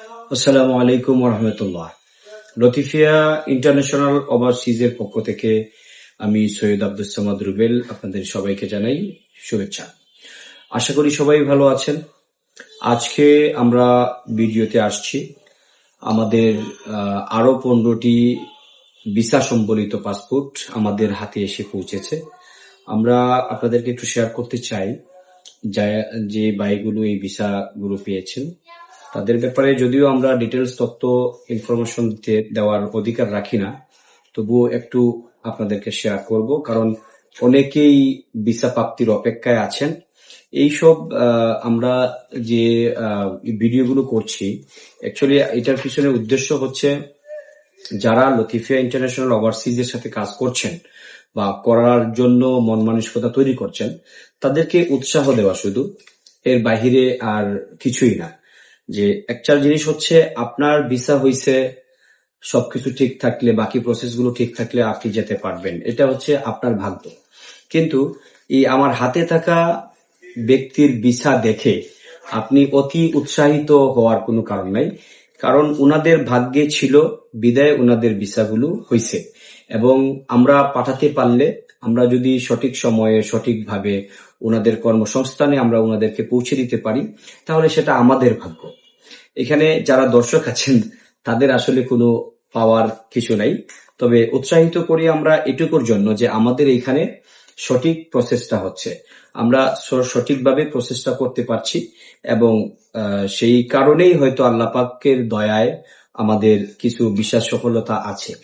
আসসালামু আলাইকুম রহমতুল্লাহ লতিফিয়া ইন্টারন্যাশনাল ওভারসিজের পক্ষ থেকে আমি সৈয়দ আব্দুল সামাদ রুবেল আপনাদের সবাইকে জানাই শুভেচ্ছা। আশা করি সবাই ভালো আছেন। আজকে আমরা ভিডিওতে আসছি আমাদের আহ, আরও পনেরোটি ভিসা সম্বলিত পাসপোর্ট আমাদের হাতে এসে পৌঁছেছে। আমরা আপনাদেরকে একটু শেয়ার করতে চাই যা- বাইকগুলো এই ভিসা গুলো পেয়েছেন। তাদের ব্যাপারে যদিও আমরা ডিটেলস তথ্য ইনফরমেশন দিতে দেওয়ার অধিকার রাখি না, তবুও একটু আপনাদেরকে শেয়ার করব। কারণ অনেকেই ভিসা প্রাপ্তির অপেক্ষায় আছেন। এইসব আমরা যে ভিডিওগুলো করছি অ্যাকচুয়ালি এটার পিছনে উদ্দেশ্য হচ্ছে যারা লতিফিয়া ইন্টারন্যাশনাল ওভারসিজের সাথে কাজ করছেন বা করার জন্য মন মানসিকতা তৈরি করছেন, তাদেরকে উৎসাহ দেওয়া শুধু। এর বাহিরে আর কিছুই না। যে একটা জিনিস হচ্ছে আপনার ভিসা হইছে, সবকিছু ঠিক থাকলে, বাকি প্রসেসগুলো ঠিক থাকলে আপনি যেতে পারবেন। এটা হচ্ছে আপনার ভাগ্য। কিন্তু এই আমার হাতে থাকা ব্যক্তির ভিসা দেখে আপনি অতি উৎসাহিত হওয়ার কোনো কারণ নাই। কারণ উনাদের ভাগ্যে ছিল, বিদায় উনাদের ভিসাগুলো হইছে। এবং আমরা পাঠাতে পারলে আমরা যদি সঠিক সময়ে, সঠিকভাবে ওনাদের কর্মসংস্থানে আমরা ওনাদেরকে পৌঁছে দিতে পারি, তাহলে সেটা আমাদের ভাগ্য। এখানে যারা দর্শক আছেন, তাদের আসলে কোনো পাওয়ার কিছু নাই। তবে উৎসাহিত করি আমরা এটুকুর জন্য যে আমাদের এখানে সঠিক প্রসেসটা হচ্ছে। আমরা সঠিকভাবে প্রসেসটা করতে পারছি এবং সেই কারণেই হয়তো আল্লাপাকের দয়ায় আমাদের কিছু বিশ্বাস সফলতা আছে।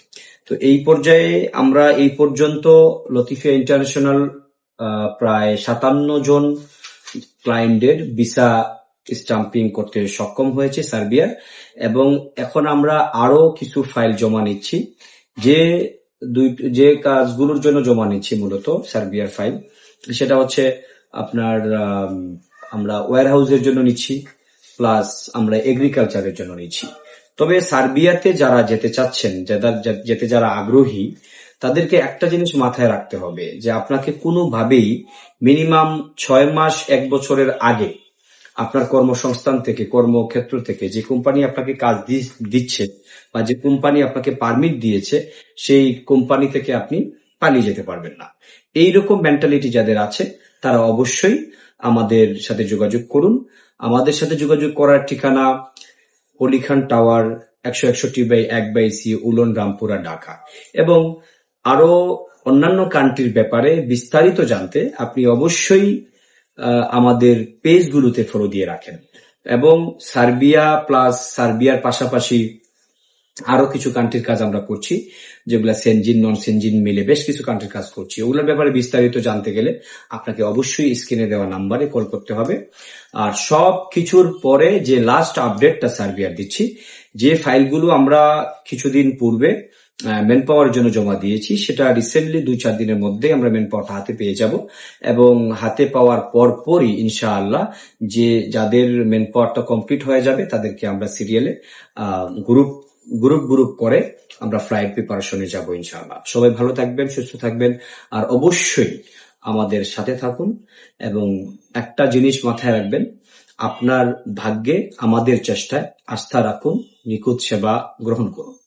তো এই পর্যায়ে আমরা এই পর্যন্ত লতিফিয়া ইন্টারন্যাশনাল প্রায় সাতান্ন জন ক্লায়েন্টের ভিসা স্টাম্পিং করতে সক্ষম হয়েছে সার্বিয়ার এবং এখন আমরা আরও কিছু ফাইল জমা নিচ্ছি। যে দুই, যে কাজগুলোর জন্য জমা নিচ্ছি মূলত সার্বিয়ার ফাইল, সেটা হচ্ছে আপনার আমরা ওয়্যার হাউসের জন্য নিচ্ছি, প্লাস আমরা এগ্রিকালচারের জন্য নিচ্ছি। তবে সার্বিয়াতে যারা যেতে চাচ্ছেন যেতে যারা আগ্রহী, তাদেরকে একটা জিনিস মাথায় রাখতে হবে, যে আপনাকে কোনোভাবেই মিনিমাম ছয় মাস, এক বছরের আগে আপনার কর্মসংস্থান থেকে, কর্মক্ষেত্র থেকে যে কোম্পানি আপনাকে কাজ দিচ্ছে বা যে কোম্পানি আপনাকে পারমিট দিয়েছে, সেই কোম্পানি থেকে আপনি পালিয়ে যেতে পারবেন না। এইরকম মেন্টালিটি যাদের আছে, তারা অবশ্যই আমাদের সাথে যোগাযোগ করুন। আমাদের সাথে যোগাযোগ করার ঠিকানা অলিখান টাওয়ার একশো একষট্টি বাই এক বাই সি উলন রামপুরা, ঢাকা। এবং আরও অন্যান্য কান্ট্রির ব্যাপারে বিস্তারিত জানতে আপনি অবশ্যই আমাদের পেজগুলোতে ফলো দিয়ে রাখেন। এবং সার্বিয়া প্লাস সার্বিয়ার পাশাপাশি আরও কিছু কান্ট্রির কাজ আমরা করছি, যেগুলা সেনজিন নন সেনজিন মিলে বেশ কিছু কান্ট্রির কাজ করছি। ওগুলোর ব্যাপারে বিস্তারিত জানতে গেলে আপনাকে অবশ্যই স্ক্রিনে দেওয়া নাম্বারে কল করতে হবে। আর সব কিছুর পরে যে লাস্ট আপডেটটা সার্বিয়ার দিচ্ছি, যে ফাইলগুলো আমরা কিছুদিন পূর্বে মেন পাওয়ার জন্য জমা দিয়েছি, সেটা রিসেন্টলি দুই চার দিনের মধ্যে আমরা মেন পাওয়ারটা হাতে পেয়ে যাব। এবং হাতে পাওয়ার পর পরই ইনশাআল্লাহ, যে যাদের মেন পাওয়ারটা কমপ্লিট হয়ে যাবে, তাদেরকে আমরা সিরিয়ালে গ্রুপ গ্রুপ গ্রুপ করে আমরা ফ্লাইট প্রিপারেশনে যাব ইনশাআল্লাহ। সবাই ভালো থাকবেন, সুস্থ থাকবেন। আর অবশ্যই আমাদের সাথে থাকুন এবং একটা জিনিস মাথায় রাখবেন, আপনার ভাগ্যে আমাদের চেষ্টায় আস্থা রাখুন, নিখুঁত সেবা গ্রহণ করুন।